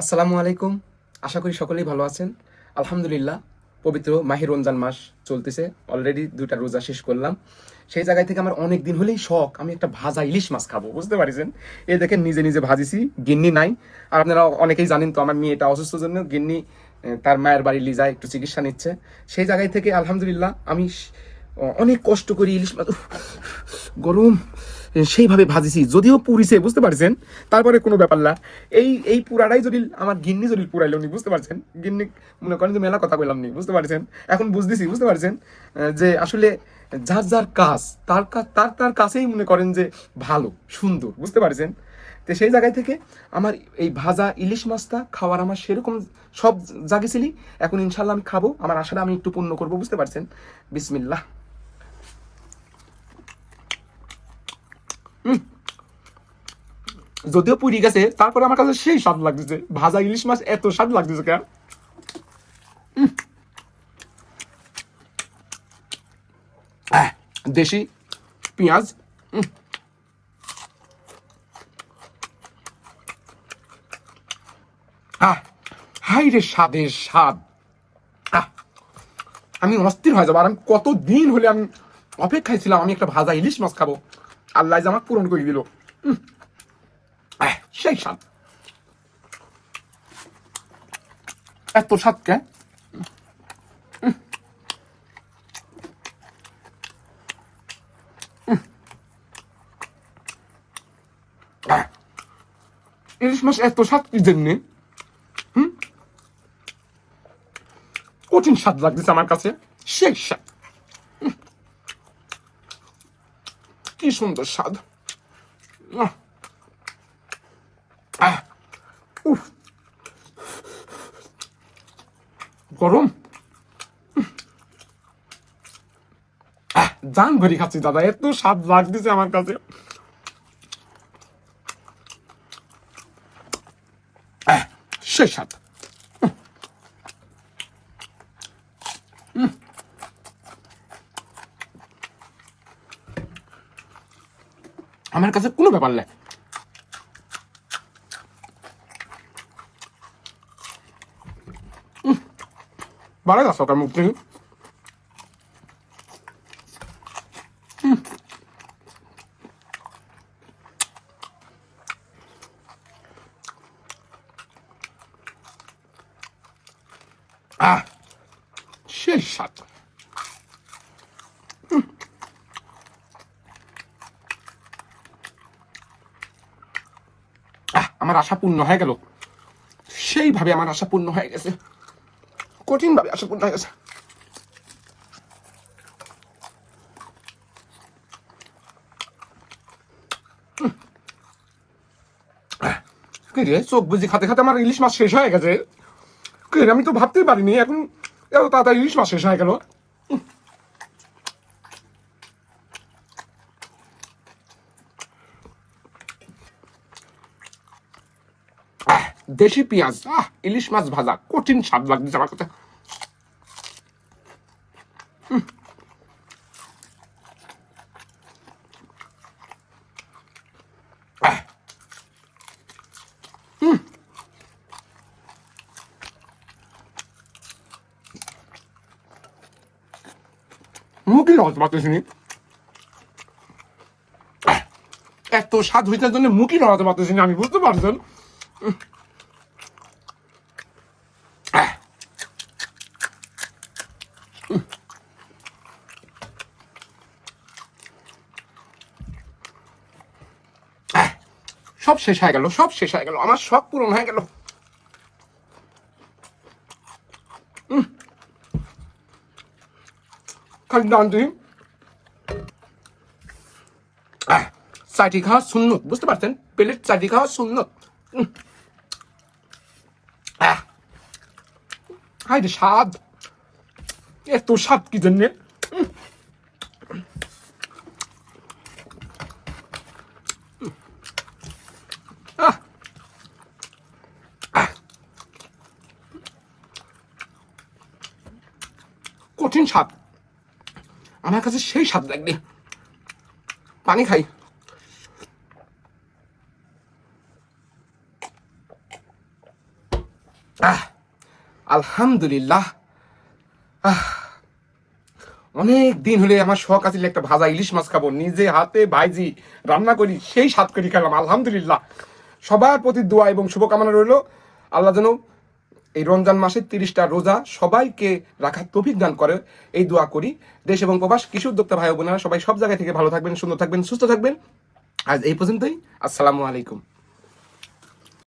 আসসালামু আলাইকুম। আশা করি সকলেই ভালো আছেন। আলহামদুলিল্লাহ, পবিত্র মাহি রমজান মাস চলতেছে। অলরেডি দুইটা রোজা শেষ করলাম। সেই জায়গায় থেকে আমার অনেক দিন হলেই শখ, আমি একটা ভাজা ইলিশ মাছ খাব, বুঝতে পারিছেন? এই দেখেন নিজে নিজে ভাজিছি, গিন্নি নাই। আর আপনারা অনেকেই জানেন তো, আমার মেয়েটা অসুস্থ জন্য গিন্নি তার মায়ের বাড়ি লিজায় একটু চিকিৎসা নিচ্ছে। সেই জায়গায় থেকে আলহামদুলিল্লাহ, আমি অনেক কষ্ট করি ইলিশ মাছ গরম সেইভাবে ভাজিছি। যদিও পুরিছে বুঝতে পারছেন? তারপরে কোনো ব্যাপার না। এই এই পুরাটাই যদি আমার গিন্নি যদি পুরাইলো নি, বুঝতে পারছেন? গিন্নি, মনে করেন যে মেলা কথা কইলাম নি, বুঝতে পারছেন? এখন বুঝতেছি, বুঝতে পারছেন? যে আসলে যার যার কাজ, তার তার তার কাছেই মনে করেন যে ভালো, সুন্দর, বুঝতে পারছেন? তো সেই জায়গায় থেকে আমার এই ভাজা ইলিশ মাছটা খাওয়ার আমার সেরকম সব জাগেছিলি এখন ইনশাল্লাহ আমি খাব। আমার আশাটা আমি একটু পূর্ণ করব, বুঝতে পারছেন? বিসমিল্লাহ। যদিও পুরি গেছে, তারপরে আমার কাছে সেই স্বাদ লাগতেছে। ভাজা ইলিশ মাছ এত স্বাদ লাগতেছে কেন? দেশি পেঁয়াজ। আহ, হাই রে স্বাদের স্বাদ। আহ, আমি অস্থির হয়ে যাব আর আমি কত দিন হলে আমি অপেক্ষায় ছিলাম আমি একটা ভাজা ইলিশ মাছ খাব। আল্লাহ আমাকে পূরণ করে দিল। সেই স্বাদ। এত স্বাদ কে? উম। উম। ইলিশ মাছ এত স্বাদ কি জন্যে? কঠিন স্বাদ লাগতেছে আমার কাছে। সেই স্বাদ। কি সুন্দর স্বাদ। গরম। জান ভরি খাচ্ছি দাদা, এত স্বাদ লাগতেছে আমার কাছে। সেই স্বাদ। আমার কাছে কোনো ব্যাপার নেই বাড়াই যাচ্ছে ওটার মুখ থেকে। হুম। আহ সেই স্বাদ আমার আশা পূর্ণ হয়ে গেল। সেইভাবে আমার আশা পূর্ণ হয়ে গেছে। কঠিন ভাবে আশা পূর্ণ হয়ে গেছে। রে, চোখ বুঝি খাতে খাতে আমার ইলিশ মাছ শেষ হয়ে গেছে। আমি তো ভাবতেই পারিনি, এখন এত তাড়াতাড়ি ইলিশ মাছ শেষ হয়ে গেল। দেশি পেঁয়াজ, আহ, ইলিশ মাছ ভাজা, কঠিন স্বাদ লাগছে আমার কাছে। উম। মুখই পাতেছিনি এত স্বাদ হইতে জন্য মুখই লড়াতে পারতেছি না আমি, বুঝতে পারছেন সব শেষ হয়ে গেল সব শেষ হয়ে গেল আমার শখ পূরণ হয়ে গেল। খালি আহ, চাটি খাওয়া সুন্নত বুঝতে পারছেন? প্লেট চাটি খাওয়া সুন্নত হাই রে স্বাদ এত স্বাদ কি জন্যে। কঠিন স্বাদ। আমার কাছে সেই স্বাদ লাগবে। পানি খাই। আহ। আলহামদুলিল্লাহ। অনেক দিন হলে আমার শখ আছে একটা ভাজা ইলিশ মাছ খাব। নিজে হাতে ভাইজি রান্না করি, সেই স্বাদ করি খেলাম আলহামদুলিল্লাহ। সবার প্রতি দোয়া এবং শুভকামনা রইল। আল্লাহ যেন এই রমজান মাসের তিরিশটা রোজা সবাইকে রাখার তৌফিক দান করে। এই দোয়া করি। দেশ এবং প্রবাস, কৃষি উদ্যোক্তা ভাই বোনেরা, সবাই সব জায়গা থেকে ভালো থাকবেন, সুন্দর থাকবেন, সুস্থ থাকবেন। আজ এই পর্যন্তই। আসসালামু আলাইকুম।